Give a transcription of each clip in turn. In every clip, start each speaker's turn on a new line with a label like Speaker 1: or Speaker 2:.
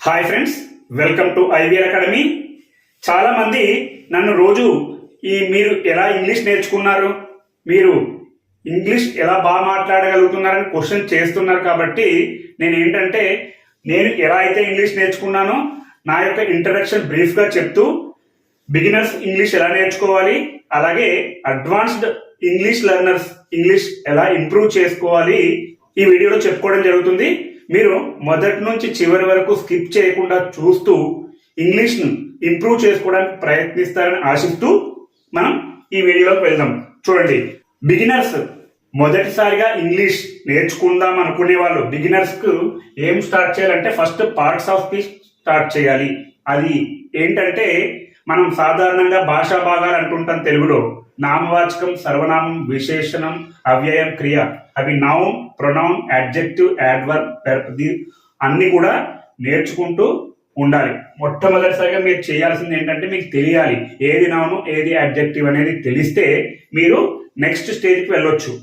Speaker 1: Hi friends welcome to IVR academy చాలా మంది నన్ను రోజు ఈ మీరు ఎలా ఇంగ్లీష్ నేర్చుకున్నారు మీరు ఇంగ్లీష్ ఎలా బాగా మాట్లాడగలుగుతున్నారని క్వశ్చన్ చేస్తున్నారు కాబట్టి నేను ఏంటంటే నేను ఎలా అయితే ఇంగ్లీష్ నేర్చుకున్నానో నా యొక్క ఇంట్రడక్షన్ బ్రీఫ్గా చెప్తూ బిగినర్స్ ఇంగ్లీష్ ఎలా నేర్చుకోవాలి అలాగే అడ్వాన్స్డ్ ఇంగ్లీష్ లెర్నర్స్ ఇంగ్లీష్ ఎలా ఇంప్రూవ్ చేసుకోవాలి ఈ వీడియోలో చెప్పుకోవడం జరుగుతుంది. మీరు మొదటి నుంచి చివరి వరకు స్కిప్ చేయకుండా చూస్తూ ఇంగ్లీష్ను ఇంప్రూవ్ చేసుకోవడానికి ప్రయత్నిస్తారని ఆశిస్తూ మనం ఈ వీడియోలోకి వెళ్దాం. చూడండి. బిగినర్స్ మొదటిసారిగా ఇంగ్లీష్ నేర్చుకుందాం అనుకునే వాళ్ళు బిగినర్స్కు ఏం స్టార్ట్ చేయాలంటే first parts of speech start చేయాలి. అది ఏంటంటే మనం సాధారణంగా భాషా భాగాలు అంటుంటాం తెలుగులో. నామవాచకం సర్వనామం విశేషణం అవ్యయం క్రియ. అవి నౌన్ ప్రొనౌన్ అడ్జెక్టివ్ యాడ్వర్ పెర్పది అన్ని కూడా నేర్చుకుంటూ ఉండాలి. మొట్టమొదటిసారిగా మీరు చేయాల్సింది ఏంటంటే మీకు తెలియాలి. ఏది నౌను ఏది అడ్జెక్టివ్ అనేది తెలిస్తే మీరు నెక్స్ట్ స్టేజ్కి వెళ్ళొచ్చు.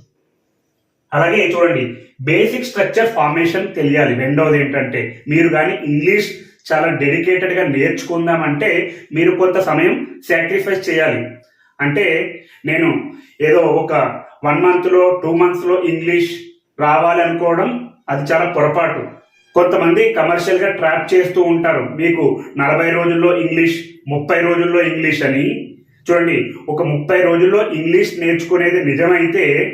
Speaker 1: అలాగే చూడండి బేసిక్ స్ట్రక్చర్ ఫార్మేషన్ తెలియాలి. రెండవది ఏంటంటే మీరు కానీ ఇంగ్లీష్ చాలా డెడికేటెడ్గా నేర్చుకుందామంటే మీరు కొంత సమయం సాక్రిఫైస్ చేయాలి. అంటే నేను ఏదో ఒక వన్ మంత్లో టూ మంత్స్లో ఇంగ్లీష్ రావాలనుకోవడం అది చాలా పొరపాటు. కొంతమంది కమర్షియల్గా ట్రాప్ చేస్తూ ఉంటారు. మీకు నలభై రోజుల్లో ఇంగ్లీష్ ముప్పై రోజుల్లో ఇంగ్లీష్ అని. చూడండి ఒక ముప్పై రోజుల్లో ఇంగ్లీష్ నేర్చుకునేది నిజమైతే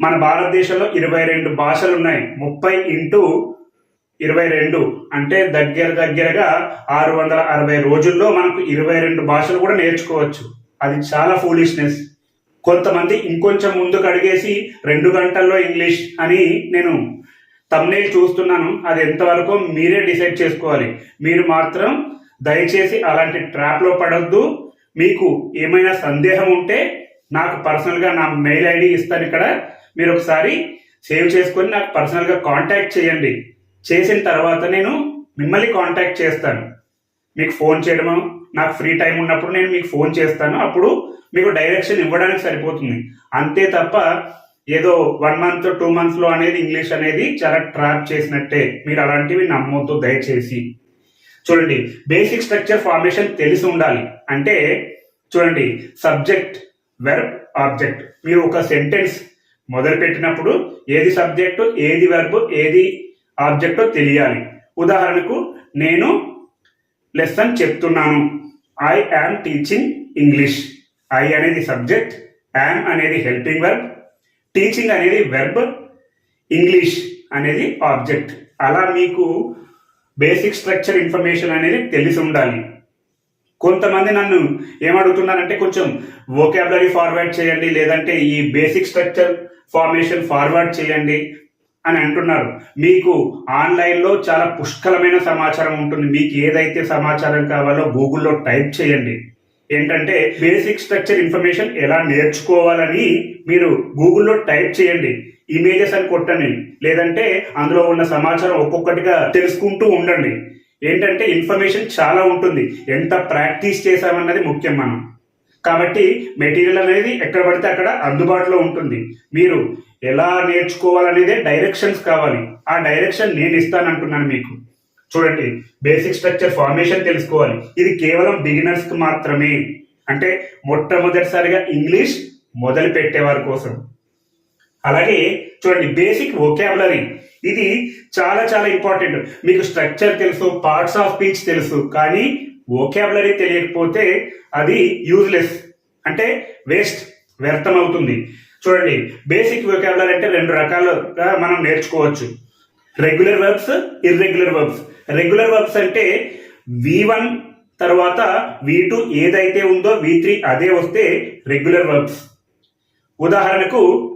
Speaker 1: మన భారతదేశంలో ఇరవై రెండు భాషలు ఉన్నాయి. ముప్పై ఇంటూ ఇరవై రెండు. అంటే దగ్గర దగ్గరగా ఆరు వందల అరవై రోజుల్లో మనకు ఇరవై రెండు భాషలు కూడా నేర్చుకోవచ్చు. అది చాలా ఫూలిష్నెస్ కొంతమంది ఇంకొంచెం ముందుకు అడిగేసి రెండు గంటల్లో ఇంగ్లీష్ అని నేను తమ్నేల్ చూస్తున్నాను. అది ఎంతవరకు మీరే డిసైడ్ చేసుకోవాలి. మీరు మాత్రం దయచేసి అలాంటి ట్రాప్లో పడొద్దు. మీకు ఏమైనా సందేహం ఉంటే నాకు పర్సనల్గా నా మెయిల్ ఐడి ఇస్తాను ఇక్కడ. మీరు ఒకసారి సేవ్ చేసుకొని నాకు పర్సనల్గా కాంటాక్ట్ చేయండి. చేసిన తర్వాత నేను మిమ్మల్ని కాంటాక్ట్ చేస్తాను. మీకు ఫోన్ చేయడము నాకు ఫ్రీ టైం ఉన్నప్పుడు నేను మీకు ఫోన్ చేస్తాను. అప్పుడు మీకు డైరెక్షన్ ఇవ్వడానికి సరిపోతుంది. అంతే తప్ప ఏదో వన్ మంత్ టూ మంత్స్లో అనేది ఇంగ్లీష్ అనేది చాలా ట్రాప్ చేసినట్టే. మీరు అలాంటివి నమ్మొద్దు దయచేసి. చూడండి బేసిక్ స్ట్రక్చర్ ఫార్మేషన్ తెలిసి ఉండాలి. అంటే చూడండి సబ్జెక్ట్ వెర్బ్ ఆబ్జెక్ట్ మీరు ఒక సెంటెన్స్ మొదలు పెట్టినప్పుడు ఏది సబ్జెక్టు ఏది వెర్బ్ ఏది ఆబ్జెక్టో తెలియాలి. ఉదాహరణకు నేను లెసన్ చెప్తున్నాను. I am teaching English I అనేది సబ్జెక్ట్ యామ్ అనేది హెల్పింగ్ వెర్బ్ టీచింగ్ అనేది వెర్బ్ ఇంగ్లీష్ అనేది ఆబ్జెక్ట్ అలా మీకు బేసిక్ స్ట్రక్చర్ ఇన్ఫర్మేషన్ అనేది తెలిసి ఉండాలి. కొంతమంది నన్ను ఏమడుగుతున్నారంటే కొంచెం వోకాబులరీ ఫార్వర్డ్ చేయండి లేదంటే ఈ బేసిక్ స్ట్రక్చర్ ఫార్మేషన్ ఫార్వర్డ్ చేయండి అని అంటున్నారు. మీకు ఆన్లైన్లో చాలా పుష్కలమైన సమాచారం ఉంటుంది. మీకు ఏదైతే సమాచారం కావాలో గూగుల్లో టైప్ చేయండి. ఏంటంటే బేసిక్ స్ట్రక్చర్ ఇన్ఫర్మేషన్ ఎలా నేర్చుకోవాలని మీరు గూగుల్లో టైప్ చేయండి. ఇమేజెస్ అని కొట్టండి. లేదంటే అందులో ఉన్న సమాచారం ఒక్కొక్కటిగా తెలుసుకుంటూ ఉండండి. ఏంటంటే ఇన్ఫర్మేషన్ చాలా ఉంటుంది. ఎంత ప్రాక్టీస్ చేశామన్నది ముఖ్యం మనం. కాబట్టి మెటీరియల్ అనేది ఎక్కడ పడితే అక్కడ అందుబాటులో ఉంటుంది. మీరు ఎలా నేర్చుకోవాలనేదే డైరెక్షన్స్ కావాలి. ఆ డైరెక్షన్ నేను ఇస్తానంటున్నాను మీకు. చూడండి బేసిక్ స్ట్రక్చర్ ఫార్మేషన్ తెలుసుకోవాలి. ఇది కేవలం బిగినర్స్కి మాత్రమే. అంటే మొట్టమొదటిసారిగా ఇంగ్లీష్ మొదలు పెట్టేవారి కోసం. అలాగే చూడండి బేసిక్ వొకాబులరీ ఇది చాలా చాలా ఇంపార్టెంట్ మీకు స్ట్రక్చర్ తెలుసు పార్ట్స్ ఆఫ్ స్పీచ్ తెలుసు కానీ వొకాబులరీ తెలియకపోతే అది యూజ్లెస్ అంటే వేస్ట్ వ్యర్థం అవుతుంది. చూడండి బేసిక్ వొకాబులరీ అంటే రెండు రకాలుగా మనం నేర్చుకోవచ్చు. Regular verbs irregular verbs regular verbs అంటే వి వన్ తర్వాత వి టూ ఏదైతే ఉందో వి త్రీ అదే వస్తే రెగ్యులర్ వర్బ్స్ ఉదాహరణకు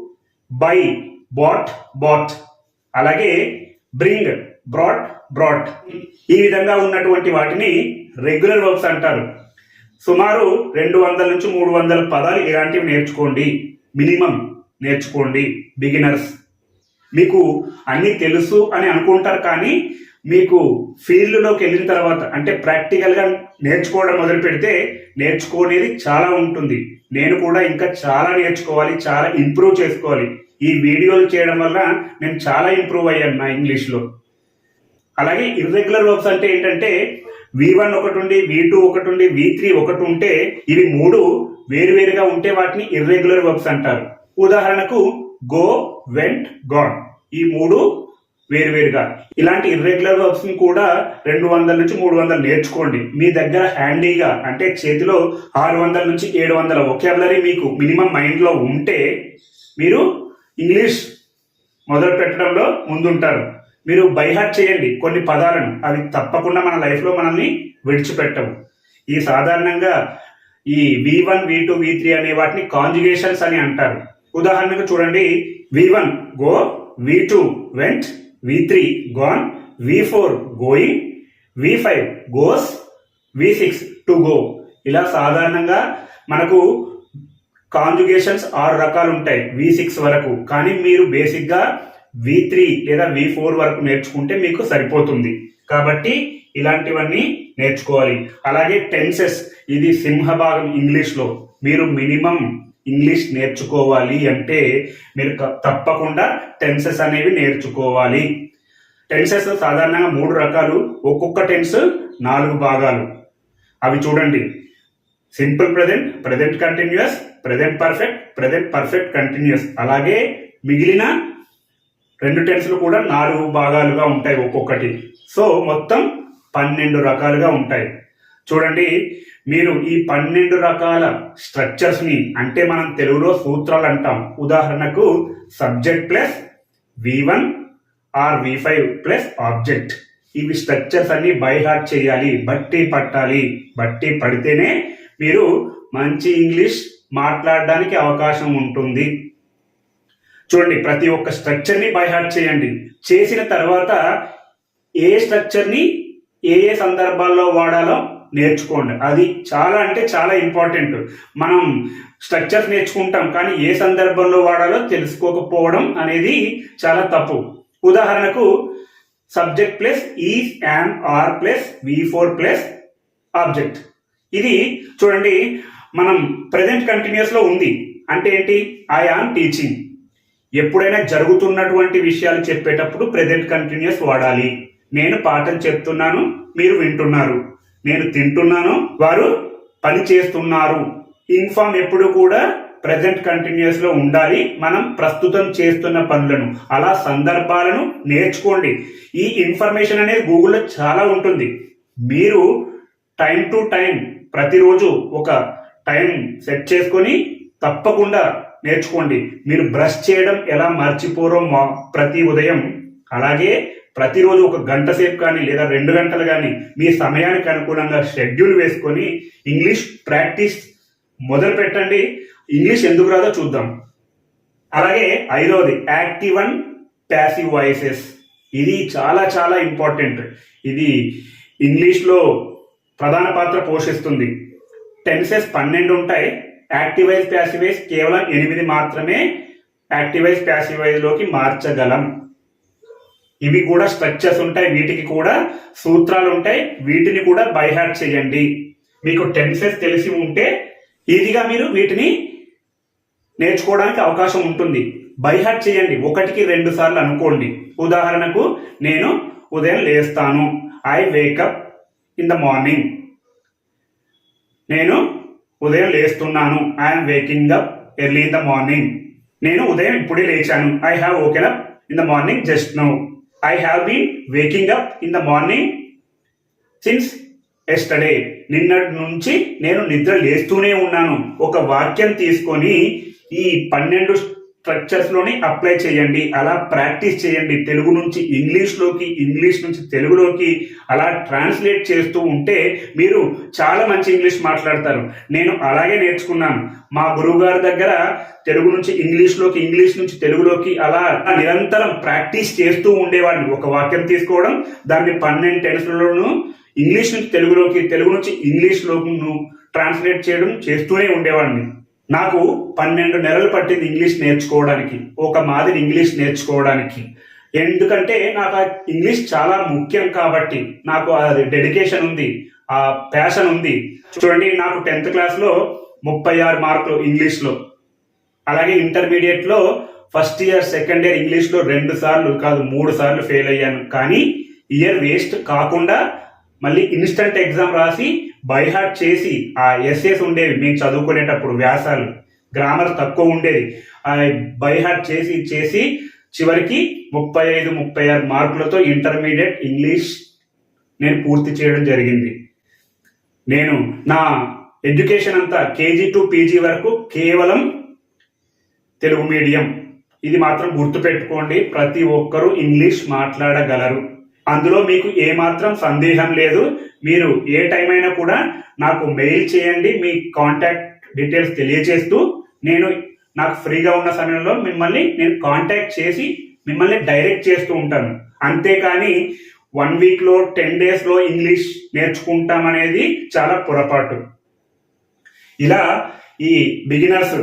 Speaker 1: బై బాట్ బాట్ అలాగే బ్రింగ్ బ్రాట్ బ్రాట్ ఈ విధంగా ఉన్నటువంటి వాటిని రెగ్యులర్ వర్బ్స్ అంటారు. సుమారు రెండు వందల నుంచి మూడు వందల పదాలు ఇలాంటివి నేర్చుకోండి. మినిమం నేర్చుకోండి. బిగినర్స్ మీకు అన్ని తెలుసు అని అనుకుంటారు కానీ మీకు ఫీల్డ్లోకి వెళ్ళిన తర్వాత అంటే ప్రాక్టికల్గా నేర్చుకోవడం మొదలు పెడితే నేర్చుకునేది చాలా ఉంటుంది. నేను కూడా ఇంకా చాలా నేర్చుకోవాలి చాలా ఇంప్రూవ్ చేసుకోవాలి. ఈ వీడియోలు చేయడం వల్ల నేను చాలా ఇంప్రూవ్ అయ్యాను నా ఇంగ్లీష్లో అలాగే ఇర్రెగ్యులర్ వర్బ్స్ అంటే ఏంటంటే వి వన్ ఒకటి ఉండి వి టూ ఒకటి ఉండి వి త్రీ ఒకటి ఉంటే ఇవి మూడు వేరువేరుగా ఉంటే వాటిని ఇర్రెగ్యులర్ వర్బ్స్ అంటారు. ఉదాహరణకు గో వెంట్ గాన్ ఈ మూడు వేరువేరుగా. ఇలాంటి ఇర్రెగ్యులర్ వర్బ్స్ని కూడా రెండు వందల నుంచి మూడు వందలు నేర్చుకోండి. మీ దగ్గర హ్యాండీగా అంటే చేతిలో ఆరు వందల నుంచి ఏడు వందల ఒకేబులరీ మీకు మినిమం మైండ్లో ఉంటే మీరు ఇంగ్లీష్ మొదలు పెట్టడంలో ముందుంటారు. మీరు బైహార్ట్ చేయండి. కొన్ని పదాలను. అవి తప్పకుండా మన లైఫ్లో మనల్ని విడిచిపెట్టవు. ఈ సాధారణంగా ఈ V one V two V three అనే వాటిని కాంజుగేషన్స్ అని అంటారు. ఉదాహరణకు చూడండి V one go V two went V three gone V four going V five goes V six to go ఇలా సాధారణంగా మనకు కాంజుగేషన్స్ ఆరు రకాలు ఉంటాయి వి సిక్స్ వరకు. కానీ మీరు బేసిక్గా వి త్రీ లేదా వి ఫోర్ వరకు నేర్చుకుంటే మీకు సరిపోతుంది. కాబట్టి ఇలాంటివన్నీ నేర్చుకోవాలి. అలాగే టెన్సెస్ ఇది సింహభాగం ఇంగ్లీష్లో. మీరు మినిమం ఇంగ్లీష్ నేర్చుకోవాలి అంటే మీరు తప్పకుండా టెన్సెస్ అనేవి నేర్చుకోవాలి. టెన్సెస్ సాధారణంగా మూడు రకాలు ఒక్కొక్క టెన్స్ నాలుగు భాగాలు. అవి చూడండి. Simple present present continuous present perfect present perfect continuous అలాగే మిగిలిన రెండు టెన్స్లు కూడా నాలుగు భాగాలుగా ఉంటాయి ఒక్కొక్కటి. సో మొత్తం పన్నెండు రకాలుగా ఉంటాయి. చూడండి మీరు ఈ పన్నెండు రకాల స్ట్రక్చర్స్ని అంటే మనం తెలుగులో సూత్రాలు అంటాం. ఉదాహరణకు subject plus V one or V five plus object ఇవి స్ట్రక్చర్స్ అన్ని బైహార్ట్ చేయాలి బట్టి పట్టాలి. బట్టి పడితేనే మీరు మంచి ఇంగ్లీష్ మాట్లాడడానికి అవకాశం ఉంటుంది. చూడండి ప్రతి ఒక్క స్ట్రక్చర్ని చేయండి. చేసిన తర్వాత ఏ స్ట్రక్చర్ని ఏ ఏ సందర్భాల్లో వాడాలో నేర్చుకోండి. అది చాలా అంటే చాలా ఇంపార్టెంట్. మనం స్ట్రక్చర్స్ నేర్చుకుంటాం కానీ ఏ సందర్భంలో వాడాలో తెలుసుకోకపోవడం అనేది చాలా తప్పు. ఉదాహరణకు subject plus is am are plus V four plus object. ఇది చూడండి మనం ప్రజెంట్ కంటిన్యూస్లో ఉంది. అంటే ఏంటి? I am teaching. ఎప్పుడైనా జరుగుతున్నటువంటి విషయాలు చెప్పేటప్పుడు ప్రెజెంట్ కంటిన్యూస్ వాడాలి. నేను పాఠం చెప్తున్నాను మీరు వింటున్నారు. నేను తింటున్నాను వారు పని చేస్తున్నారు. ఇన్ఫామ్ ఎప్పుడు కూడా ప్రజెంట్ కంటిన్యూస్లో ఉండాలి. మనం ప్రస్తుతం చేస్తున్న పనులను అలా సందర్భాలను నేర్చుకోండి. ఈ ఇన్ఫర్మేషన్ అనేది గూగుల్లో చాలా ఉంటుంది. మీరు టైం టు టైం ప్రతిరోజు ఒక టైం సెట్ చేసుకొని తప్పకుండా నేర్చుకోండి. మీరు బ్రష్ చేయడం ఎలా మర్చిపోరో మా- ప్రతి ఉదయం. అలాగే ప్రతిరోజు ఒక గంట సేపు కానీ లేదా రెండు గంటలు కానీ మీ సమయానికి అనుకూలంగా షెడ్యూల్ వేసుకొని ఇంగ్లీష్ ప్రాక్టీస్ మొదలు పెట్టండి. ఇంగ్లీష్ ఎందుకు రాదో చూద్దాం. అలాగే ఐదవది యాక్టివ్ అండ్ ప్యాసివ్ వాయిసెస్. ఇది చాలా చాలా ఇంపార్టెంట్. ఇది ఇంగ్లీష్లో ప్రధాన పాత్ర పోషిస్తుంది. టెన్సెస్ పన్నెండు ఉంటాయి. యాక్టివైజ్ ప్యాసివైజ్ కేవలం ఎనిమిది మాత్రమే యాక్టివైజ్ ప్యాసివైజ్లోకి మార్చగలం. ఇవి కూడా స్ట్రక్చర్స్ ఉంటాయి వీటికి కూడా సూత్రాలు ఉంటాయి వీటిని కూడా బైహార్ట్ చేయండి. మీకు టెన్సెస్ తెలిసి ఉంటే ఈజీగా మీరు వీటిని నేర్చుకోవడానికి అవకాశం ఉంటుంది. బైహార్ట్ చేయండి ఒకటికి రెండు సార్లు అనుకోండి. ఉదాహరణకు నేను ఉదయం లేస్తాను. I wake up in the morning నేను ఉదయం లేస్తున్నాను. I'm waking up early in the morning నేను ఉదయం ఇప్పుడే లేచాను. I have woken up in the morning just now I have been waking up in the morning since yesterday నిన్నటి నుంచి నేను నిద్ర లేస్తూనే ఉన్నాను. ఒక వాక్యం తీసుకొని ఈ పన్నెండు స్ట్రక్చర్స్లోనే అప్లై చేయండి. అలా ప్రాక్టీస్ చేయండి. తెలుగు నుంచి ఇంగ్లీష్లోకి ఇంగ్లీష్ నుంచి తెలుగులోకి అలా ట్రాన్స్లేట్ చేస్తూ ఉంటే మీరు చాలా మంచి ఇంగ్లీష్ మాట్లాడతారు. నేను అలాగే నేర్చుకున్నాను. మా గురువు గారి దగ్గర తెలుగు నుంచి ఇంగ్లీష్లోకి ఇంగ్లీష్ నుంచి తెలుగులోకి అలా నిరంతరం ప్రాక్టీస్ చేస్తూ ఉండేవాడిని. ఒక వాక్యం తీసుకోవడం దాన్ని పన్నెండు టెన్స్లలోనూ ఇంగ్లీష్ నుంచి తెలుగులోకి తెలుగు నుంచి ఇంగ్లీష్లోకి ట్రాన్స్లేట్ చేయడం చేస్తూనే ఉండేవాడిని. నాకు పన్నెండు నెలలు పట్టింది ఇంగ్లీష్ నేర్చుకోవడానికి ఒక మాదిరి ఇంగ్లీష్ నేర్చుకోవడానికి. ఎందుకంటే నాకు ఆ ఇంగ్లీష్ చాలా ముఖ్యం కాబట్టి నాకు అది డెడికేషన్ ఉంది ఆ ప్యాషన్ ఉంది. చూడండి నాకు టెన్త్ క్లాస్లో ముప్పై ఆరు మార్కులు ఇంగ్లీష్లో. అలాగే ఇంటర్మీడియట్లో ఫస్ట్ ఇయర్ సెకండ్ ఇయర్ ఇంగ్లీష్లో రెండు సార్లు కాదు మూడు సార్లు ఫెయిల్ అయ్యాను. కానీ ఇయర్ వేస్ట్ కాకుండా మళ్ళీ ఇన్స్టంట్ ఎగ్జామ్ రాసి బైహార్ట్ చేసి ఆ ఎస్ఎస్ ఉండేవి. మేము చదువుకునేటప్పుడు వ్యాసాలు గ్రామర్ తక్కువ ఉండేది. ఆ బైహార్ట్ చేసి చేసి చివరికి ముప్పై ఐదు ముప్పై ఆరు మార్కులతో ఇంటర్మీడియట్ ఇంగ్లీష్ నేను పూర్తి చేయడం జరిగింది. నేను నా ఎడ్యుకేషన్ అంతా కేజీ టు పీజీ వరకు కేవలం తెలుగు మీడియం ఇది మాత్రం గుర్తుపెట్టుకోండి ప్రతి ఒక్కరూ ఇంగ్లీష్ మాట్లాడగలరు. అందులో మీకు ఏమాత్రం సందేహం లేదు. మీరు ఏ టైం అయినా కూడా నాకు మెయిల్ చేయండి. మీ కాంటాక్ట్ డీటెయిల్స్ తెలియజేస్తూ నేను నాకు ఫ్రీగా ఉన్న సమయంలో మిమ్మల్ని నేను కాంటాక్ట్ చేసి మిమ్మల్ని డైరెక్ట్ చేస్తూ ఉంటాను. అంతేకాని వన్ వీక్లో టెన్ డేస్లో ఇంగ్లీష్ నేర్చుకుంటామనేది చాలా పొరపాటు. ఇలా ఈ బిగినర్స్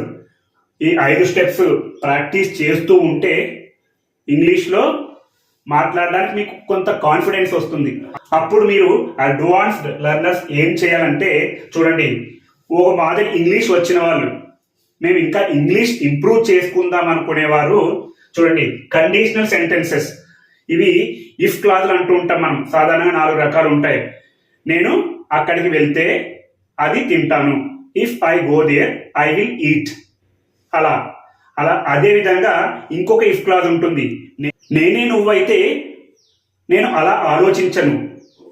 Speaker 1: ఈ ఐదు స్టెప్స్ ప్రాక్టీస్ చేస్తూ ఉంటే ఇంగ్లీష్లో మాట్లాడడానికి మీకు కొంత కాన్ఫిడెన్స్ వస్తుంది. అప్పుడు మీరు అడ్వాన్స్డ్ లెర్నర్స్ ఏం చేయాలంటే చూడండి ఒక మాదిరి ఇంగ్లీష్ వచ్చిన వాళ్ళు మేము ఇంకా ఇంగ్లీష్ ఇంప్రూవ్ చేసుకుందాం అనుకునేవారు చూడండి కండిషనల్ సెంటెన్సెస్ ఇవి ఇఫ్ క్లాజులు అంటూ ఉంటాం మనం సాధారణంగా నాలుగు రకాలు ఉంటాయి. నేను అక్కడికి వెళ్తే అది తింటాను. If I go there I will eat అలా అలా అదే విధంగా ఇంకొక ఇఫ్ క్లాజ్ ఉంటుంది. నేనే నువ్వైతే నేను అలా ఆలోచించను.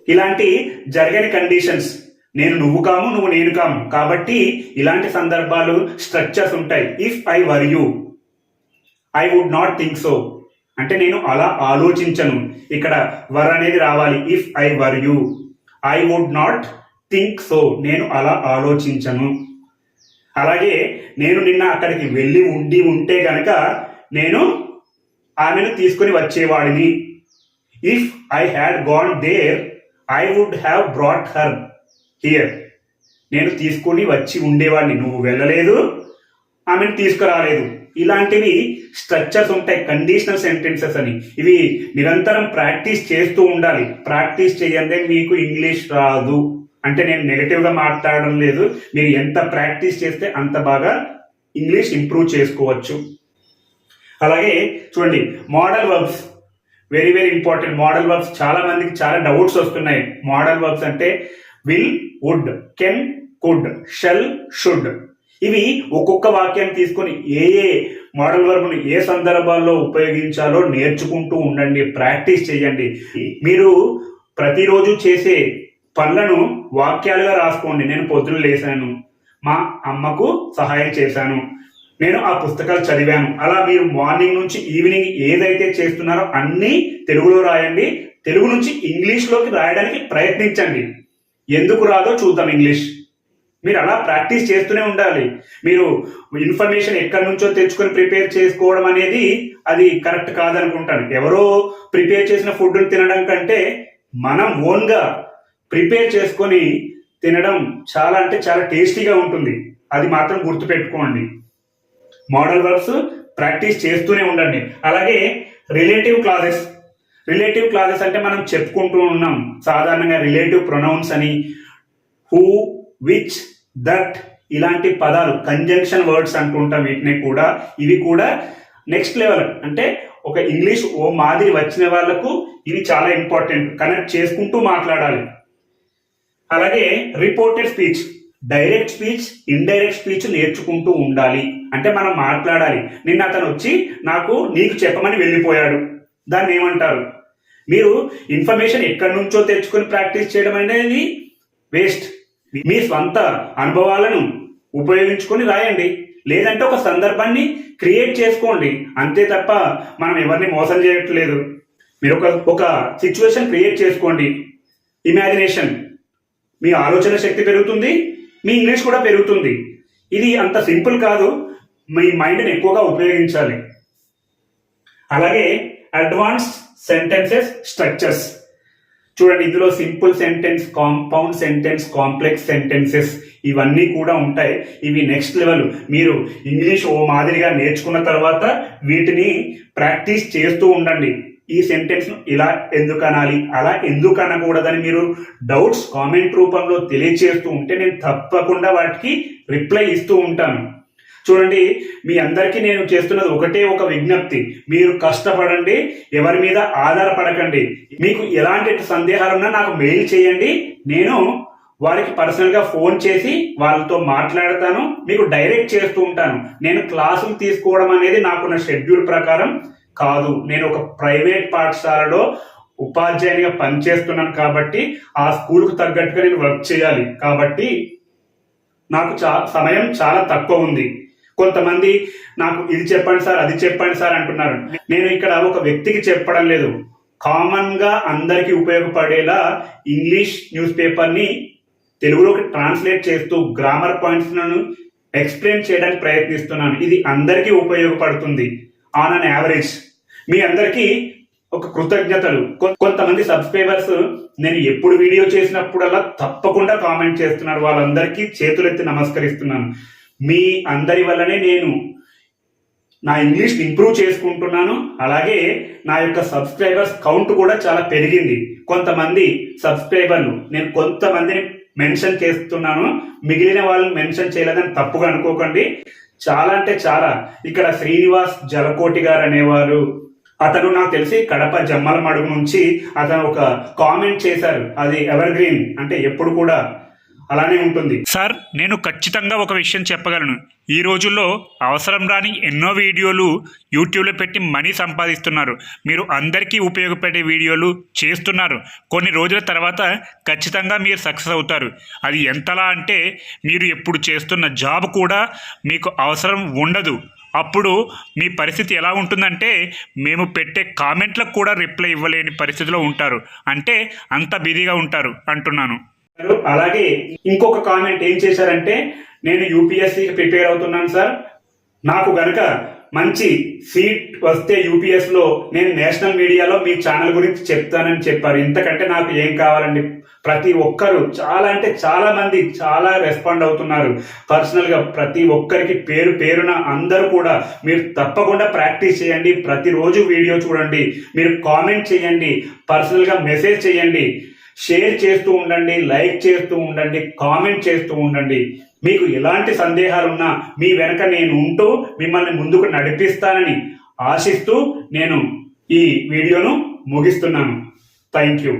Speaker 1: ఇలాంటి జరగని కండిషన్స్ నేను నువ్వు కాము నువ్వు నేను కాము. కాబట్టి ఇలాంటి సందర్భాలు స్ట్రక్చర్స్ ఉంటాయి. If I were you I would not think so అంటే నేను అలా ఆలోచించను. ఇక్కడ వర్ అనేది రావాలి. If I were you I would not think so నేను అలా ఆలోచించను. అలాగే నేను నిన్న అక్కడికి వెళ్ళి ఉండి ఉంటే కనుక నేను ఆమెను తీసుకుని వచ్చేవాడిని. If I had gone there I would have brought her here నేను తీసుకుని వచ్చి ఉండేవాడిని. నువ్వు వెళ్ళలేదు. ఆమెను తీసుకురాలేదు. ఇలాంటివి స్ట్రక్చర్స్ ఉంటాయి. కండిషనల్ సెంటెన్సెస్ అని. ఇవి నిరంతరం ప్రాక్టీస్ చేస్తూ ఉండాలి. ప్రాక్టీస్ చేయందే మీకు ఇంగ్లీష్ రాదు. అంటే నేను నెగటివ్గా మాట్లాడడం లేదు. మీరు ఎంత ప్రాక్టీస్ చేస్తే అంత బాగా ఇంగ్లీష్ ఇంప్రూవ్ చేసుకోవచ్చు. అలాగే చూడండి modal verbs very very important modal verbs చాలా మందికి చాలా డౌట్స్ వస్తున్నాయి. మోడల్ వర్బ్స్ అంటే will would can could shall should ఇవి ఒక్కొక్క వాక్యాన్ని తీసుకొని ఏ ఏ మోడల్ వర్బ్ను ఏ సందర్భాల్లో ఉపయోగించాలో నేర్చుకుంటూ ఉండండి ప్రాక్టీస్ చేయండి. మీరు ప్రతిరోజు చేసే పనులను వాక్యాలుగా రాసుకోండి. నేను పొద్దున లేశాను మా అమ్మకు సహాయం చేశాను. నేను ఆ పుస్తకాలు చదివాను. అలా మీరు మార్నింగ్ నుంచి ఈవినింగ్ ఏదైతే చేస్తున్నారో అన్నీ తెలుగులో రాయండి. తెలుగు నుంచి ఇంగ్లీష్లోకి రాయడానికి ప్రయత్నించండి. ఎందుకు రాదో చూద్దాం ఇంగ్లీష్. మీరు అలా ప్రాక్టీస్ చేస్తూనే ఉండాలి. మీరు ఇన్ఫర్మేషన్ ఎక్కడి నుంచో తెచ్చుకొని ప్రిపేర్ చేసుకోవడం అనేది అది కరెక్ట్ కాదనుకుంటాను. ఎవరో ప్రిపేర్ చేసిన ఫుడ్ను తినడం కంటే మనం ఓన్గా ప్రిపేర్ చేసుకొని తినడం చాలా అంటే చాలా టేస్టీగా ఉంటుంది. అది మాత్రం గుర్తుపెట్టుకోండి. మోడల్ వర్బ్స్ ప్రాక్టీస్ చేస్తూనే ఉండండి. అలాగే రిలేటివ్ క్లాసెస్. రిలేటివ్ క్లాసెస్ అంటే మనం చెప్పుకుంటూ ఉన్నాం. సాధారణంగా రిలేటివ్ ప్రొనౌన్స్ అని హూ విచ్ దట్ ఇలాంటి పదాలు కంజంక్షన్ వర్డ్స్ అంటుంటాం వీటిని కూడా. ఇవి కూడా నెక్స్ట్ లెవెల్. అంటే ఒక ఇంగ్లీష్ ఓ మాదిరి వచ్చిన వాళ్ళకు ఇది చాలా ఇంపార్టెంట్. కనెక్ట్ చేసుకుంటూ మాట్లాడాలి. అలాగే reported speech. Direct speech indirect speech నేర్చుకుంటూ ఉండాలి. అంటే మనం మాట్లాడాలి. నిన్న అతను వచ్చి నాకు నీకు చెప్పమని వెళ్ళిపోయాడు. దాన్ని ఏమంటారు? మీరు ఇన్ఫర్మేషన్ ఎక్కడి నుంచో తెచ్చుకొని ప్రాక్టీస్ చేయడం అనేది వేస్ట్. మీ స్వంత అనుభవాలను ఉపయోగించుకొని రాయండి. లేదంటే ఒక సందర్భాన్ని క్రియేట్ చేసుకోండి. అంతే తప్ప మనం ఎవరిని మోసం చేయట్లేదు. మీరు ఒక ఒక సిచ్యువేషన్ క్రియేట్ చేసుకోండి. ఇమాజినేషన్. మీ ఆలోచన శక్తి పెరుగుతుంది. మీ ఇంగ్లీష్ కూడా పెరుగుతుంది. ఇది అంత సింపుల్ కాదు. మీ మైండ్ని ఎక్కువగా ఉపయోగించాలి. అలాగే అడ్వాన్స్ సెంటెన్సెస్ స్ట్రక్చర్స్. చూడండి ఇందులో simple sentence compound sentence complex sentences ఇవన్నీ కూడా ఉంటాయి. ఇవి నెక్స్ట్ లెవెల్. మీరు ఇంగ్లీష్ ఓ మాదిరిగా నేర్చుకున్న తర్వాత వీటిని ప్రాక్టీస్ చేస్తూ ఉండండి. ఈ సెంటెన్స్ను ఇలా ఎందుకు అనాలి? అలా ఎందుకు అనకూడదని మీరు డౌట్స్ కామెంట్ రూపంలో తెలియచేస్తూ ఉంటే నేను తప్పకుండా వాటికి రిప్లై ఇస్తూ ఉంటాను. చూడండి మీ అందరికీ నేను చేస్తున్నది ఒకటే ఒక విజ్ఞప్తి. మీరు కష్టపడండి ఎవరి మీద ఆధారపడకండి. మీకు ఎలాంటి సందేహాలు ఉన్నా నాకు మెయిల్ చేయండి. నేను వారికి పర్సనల్గా ఫోన్ చేసి వాళ్ళతో మాట్లాడతాను. మీకు డైరెక్ట్ చేస్తూ ఉంటాను. నేను క్లాసులు తీసుకోవడం అనేది నాకున్న షెడ్యూల్ ప్రకారం కాదు. నేను ఒక ప్రైవేట్ పాఠశాలలో ఉపాధ్యాయునిగా పనిచేస్తున్నాను కాబట్టి ఆ స్కూల్కు తగ్గట్టుగా నేను వర్క్ చేయాలి. కాబట్టి నాకు చా సమయం చాలా తక్కువ ఉంది. కొంతమంది నాకు ఇది చెప్పండి సార్ అది చెప్పండి సార్ అంటున్నారు. నేను ఇక్కడ ఒక వ్యక్తికి చెప్పడం లేదు. కామన్గా అందరికీ ఉపయోగపడేలా ఇంగ్లీష్ న్యూస్ పేపర్ని తెలుగులోకి ట్రాన్స్లేట్ చేస్తూ గ్రామర్ పాయింట్స్లను ఎక్స్ప్లెయిన్ చేయడానికి ప్రయత్నిస్తున్నాను. ఇది అందరికీ ఉపయోగపడుతుంది. ఆన్ అన్ యావరేజ్ మీ అందరికీ ఒక కృతజ్ఞతలు. కొ- కొంతమంది సబ్స్క్రైబర్స్ నేను ఎప్పుడు వీడియో చేసినప్పుడల్లా తప్పకుండా కామెంట్ చేస్తున్నారు. వాళ్ళందరికీ చేతులెత్తి నమస్కరిస్తున్నాను. మీ అందరి వల్లనే నేను నా ఇంగ్లీష్ ఇంప్రూవ్ చేసుకుంటున్నాను. అలాగే నా యొక్క సబ్స్క్రైబర్స్ కౌంట్ కూడా చాలా పెరిగింది. కొంతమంది సబ్స్క్రైబర్లు నేను కొంతమందిని మెన్షన్ చేస్తున్నాను. మిగిలిన వాళ్ళని మెన్షన్ చేయలేదని తప్పుగా అనుకోకండి. చాలా అంటే చాలా. ఇక్కడ శ్రీనివాస్ జలకోటి గారు అనేవారు. అతను నాకు తెలిసి కడప జమ్మల మడుగు నుంచి అతను ఒక కామెంట్ చేశారు. అది ఎవర్ గ్రీన్ అంటే ఎప్పుడు కూడా అలానే ఉంటుంది. సార్ నేను ఖచ్చితంగా ఒక విషయం చెప్పగలను. ఈ రోజుల్లో అవసరం రాని ఎన్నో వీడియోలు యూట్యూబ్లో పెట్టి మనీ సంపాదిస్తున్నారు. మీరు అందరికీ ఉపయోగపడే వీడియోలు చేస్తున్నారు. కొన్ని రోజుల తర్వాత ఖచ్చితంగా మీరు సక్సెస్ అవుతారు. అది ఎంతలా అంటే మీరు ఎప్పుడు చేస్తున్న జాబ్ కూడా మీకు అవసరం ఉండదు. అప్పుడు మీ పరిస్థితి ఎలా ఉంటుందంటే మేము పెట్టే కామెంట్లకు కూడా రిప్లై ఇవ్వలేని పరిస్థితిలో ఉంటారు. అంటే అంత బిజీగా ఉంటారు అంటున్నాను. అలాగే ఇంకొక కామెంట్ ఏం చేశారంటే నేను యూపీఎస్సీకి ప్రిపేర్ అవుతున్నాను సార్. నాకు గనక మంచి సీట్ వస్తే యూపీఎస్లో నేను నేషనల్ మీడియాలో మీ ఛానల్ గురించి చెప్తానని చెప్పారు. ఇంతకంటే నాకు ఏం కావాలండి? ప్రతి ఒక్కరు చాలా అంటే చాలా మంది చాలా రెస్పాండ్ అవుతున్నారు. పర్సనల్గా ప్రతి ఒక్కరికి పేరు పేరున అందరూ కూడా మీరు తప్పకుండా ప్రాక్టీస్ చేయండి. ప్రతిరోజు వీడియో చూడండి. మీరు కామెంట్ చేయండి. పర్సనల్గా మెసేజ్ చేయండి. షేర్ చేస్తూ ఉండండి లైక్ చేస్తూ ఉండండి కామెంట్ చేస్తూ ఉండండి. మీకు ఎలాంటి సందేహాలున్నా మీ వెనక నేను ఉంటూ మిమ్మల్ని ముందుకు నడిపిస్తానని ఆశిస్తూ నేను ఈ వీడియోను ముగిస్తున్నాను. Thank you